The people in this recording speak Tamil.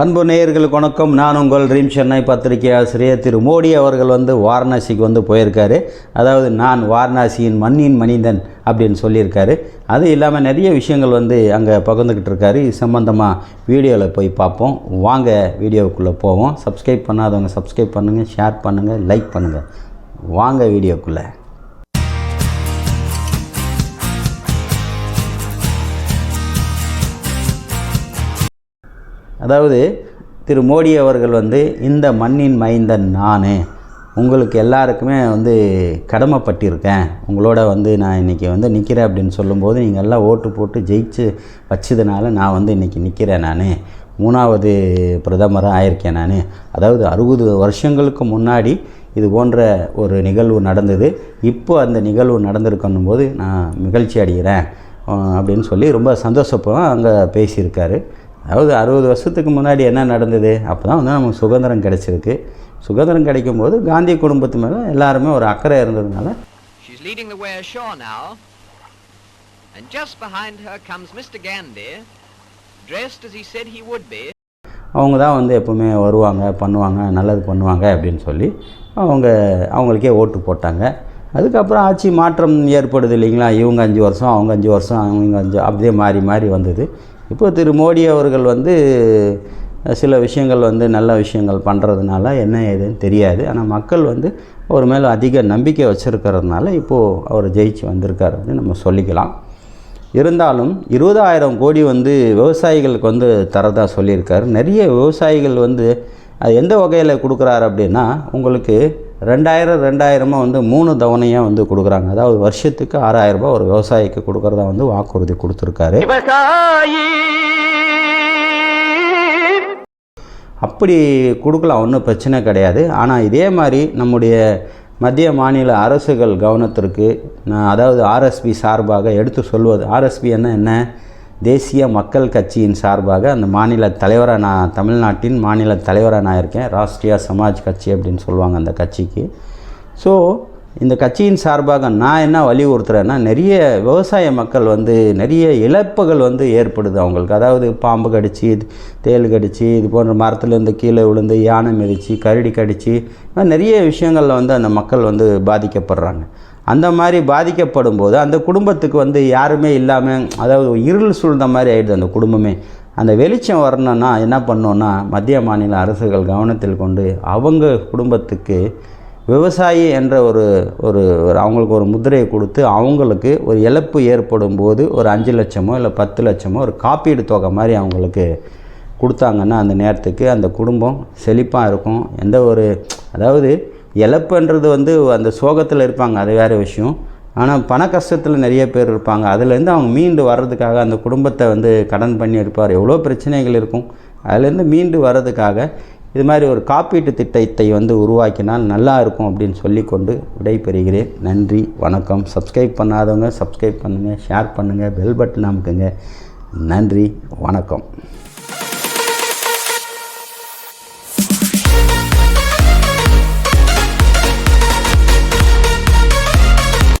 அன்பு நேயர்களுக்கு வணக்கம். நான் உங்கள் ரீம் சென்னை பத்திரிகை ஆசிரியர் திரு மோடி அவர்கள் வந்து வாரணாசிக்கு வந்து போயிருக்காரு. அதாவது நான் வாரணாசியின் மண்ணின் மனிதன் அப்படின்னு சொல்லியிருக்காரு. அது இல்லாமல் நிறைய விஷயங்கள் வந்து அங்கே பகிர்ந்துக்கிட்டு இருக்காரு. இது சம்மந்தமாக வீடியோவில் போய் பார்ப்போம். வாங்க வீடியோவுக்குள்ளே போவோம். சப்ஸ்கிரைப் பண்ணாதவங்க சப்ஸ்கிரைப் பண்ணுங்கள் ஷேர் பண்ணுங்கள் லைக் பண்ணுங்கள் வாங்க வீடியோக்குள்ளே. அதாவது திரு மோடி அவர்கள் வந்து இந்த மண்ணின் மைந்தன் நான். உங்களுக்கு எல்லாருக்குமே வந்து கடமைப்பட்டிருக்கேன். உங்களோட வந்து நான் இன்றைக்கி வந்து நிற்கிறேன் அப்படின்னு சொல்லும்போது நீங்கள் எல்லாம் ஓட்டு போட்டு ஜெயிச்சு வச்சதுனால நான் வந்து இன்றைக்கி நிற்கிறேன் நான். மூணாவது பிரதமராக ஆயிருக்கேன் நான். அதாவது அறுபது வருஷங்களுக்கு முன்னாடி இது போன்ற ஒரு நிகழ்வு நடந்தது. இப்போ அந்த நிகழ்வு நடந்திருக்கணும் போது நான் மகிழ்ச்சி அடைகிறேன் அப்படின்னு சொல்லி ரொம்ப சந்தோஷப்பாக அங்கே பேசியிருக்காரு. அதாவது அறுபது வருஷத்துக்கு முன்னாடி என்ன நடந்தது அப்போ தான் வந்து நமக்கு சுதந்திரம் கிடச்சிருக்கு சுதந்திரம் கிடைக்கும்போது காந்தி குடும்பத்து மேலே எல்லாருமே ஒரு அக்கறை இருந்ததுனால She's leading the way ashore now. And just behind her comes Mr. Gandhi, dressed as he said he would be. அவங்க தான் வந்து எப்பவுமே வருவாங்க பண்ணுவாங்க நல்லது பண்ணுவாங்க அப்படின்னு சொல்லி அவங்க அவங்களுக்கே ஓட்டு போட்டாங்க அதுக்கப்புறம் ஆட்சி மாற்றம் ஏற்படுது இல்லைங்களா இவங்க அஞ்சு வருஷம் அவங்க அஞ்சு வருஷம் அவங்க அஞ்சு அப்படியே மாறி மாறி வந்தது இப்போ திரு மோடி அவர்கள் வந்து சில விஷயங்கள் வந்து நல்ல விஷயங்கள் பண்ணுறதுனால என்ன ஏதுன்னு தெரியாது. ஆனால் மக்கள் வந்து அவர் மேலே அதிக நம்பிக்கை வச்சுருக்கிறதுனால இப்போது அவர் ஜெயிச்சு வந்திருக்காரு அப்படின்னு நம்ம சொல்லிக்கலாம். இருந்தாலும் இருபதாயிரம் கோடி வந்து விவசாயிகளுக்கு வந்து தரதாக சொல்லியிருக்காரு. நிறைய விவசாயிகள் வந்து அது எந்த வகையில் கொடுக்குறாரு அப்படின்னா உங்களுக்கு ரெண்டாயிரம் ரெண்டாயிரமாக வந்து மூணு தவணையாக வந்து கொடுக்குறாங்க. அதாவது வருஷத்துக்கு ஆறாயிரம் ரூபாய் ஒரு விவசாயிக்கு கொடுக்குறதா வந்து வாக்குறுதி கொடுத்துருக்காரு. அப்படி கொடுக்கலாம் ஒன்றும் பிரச்சனை கிடையாது. ஆனால் இதே மாதிரி நம்முடைய மத்திய மாநில அரசுகள் கவனத்திற்கு நான் அதாவது ஆர்எஸ்பி சார்பாக எடுத்து சொல்வது ஆர்எஸ்பி என்ன என்ன? தேசிய மக்கள் கட்சியின் சார்பாக அந்த மாநில தலைவராக நான் தமிழ்நாட்டின் மாநில தலைவராக நான் இருக்கேன். ராஷ்ட்ரிய சமாஜ் கட்சி அப்படின்னு சொல்லுவாங்க அந்த கட்சிக்கு. ஸோ இந்த கட்சியின் சார்பாக நான் என்ன வலியுறுத்துறேன்னா நிறைய விவசாய மக்கள் வந்து நிறைய இழப்புகள் வந்து ஏற்படுது அவங்களுக்கு. அதாவது பாம்பு கடிச்சு தேள் கடிச்சு இது போன்ற மரத்துலேருந்து கீழே விழுந்து யானை மிதிச்சு கரடி கடிச்சு இது மாதிரி நிறைய விஷயங்களில் வந்து அந்த மக்கள் வந்து பாதிக்கப்படுறாங்க. அந்த மாதிரி பாதிக்கப்படும் போது அந்த குடும்பத்துக்கு வந்து யாருமே இல்லாமல் அதாவது இருள் சூழ்ந்த மாதிரி ஆகிடுது அந்த குடும்பமே. அந்த வெளிச்சம் வரணும்னா என்ன பண்ணோன்னா மத்திய மாநில அரசுகள் கவனத்தில் கொண்டு அவங்க குடும்பத்துக்கு விவசாயி என்ற ஒரு ஒரு ஒரு அவங்களுக்கு ஒரு முதிரையை கொடுத்து அவங்களுக்கு ஒரு இழப்பு ஏற்படும் போது ஒரு அஞ்சு லட்சமோ இல்லை பத்து லட்சமோ ஒரு காப்பீடு தொகை மாதிரி அவங்களுக்கு கொடுத்தாங்கன்னா அந்த நேரத்துக்கு அந்த குடும்பம் செழிப்பாக இருக்கும். எந்த ஒரு அதாவது இழப்புன்றது வந்து அந்த சோகத்தில் இருப்பாங்க அது வேறு விஷயம். ஆனால் பண கஷ்டத்தில் நிறைய பேர் இருப்பாங்க. அதுலேருந்து அவங்க மீண்டு வர்றதுக்காக அந்த குடும்பத்தை வந்து கடன் பண்ணி இருப்பார் எவ்வளோ பிரச்சனைகள் இருக்கும். அதுலேருந்து மீண்டு வர்றதுக்காக இது மாதிரி ஒரு காப்பீட்டு திட்டத்தை வந்து உருவாக்கினால் நல்லா இருக்கும் அப்படின்னு சொல்லிக்கொண்டு விடைபெறுகிறேன். நன்றி வணக்கம். சப்ஸ்கிரைப் பண்ணாதவங்க சப்ஸ்கிரைப் பண்ணுங்கள் ஷேர் பண்ணுங்கள் பெல் பட்டன் அமுக்குங்க. நன்றி வணக்கம்.